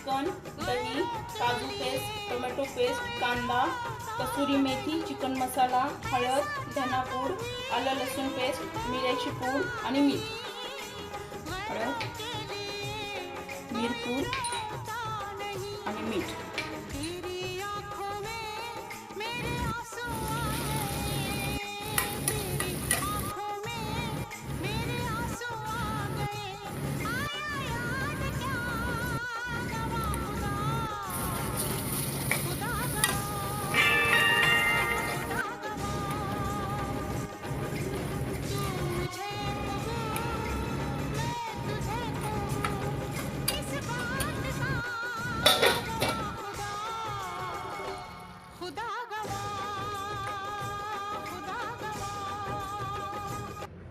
Chicken दही काजू paste tomato paste कांदा कसुरी मेथी चिकन मसाला हळद धनापूड आलं लसूण पेस्ट मिऱ्याची पूड आणि मीठ. हळद मिरपूड आणि मीठ.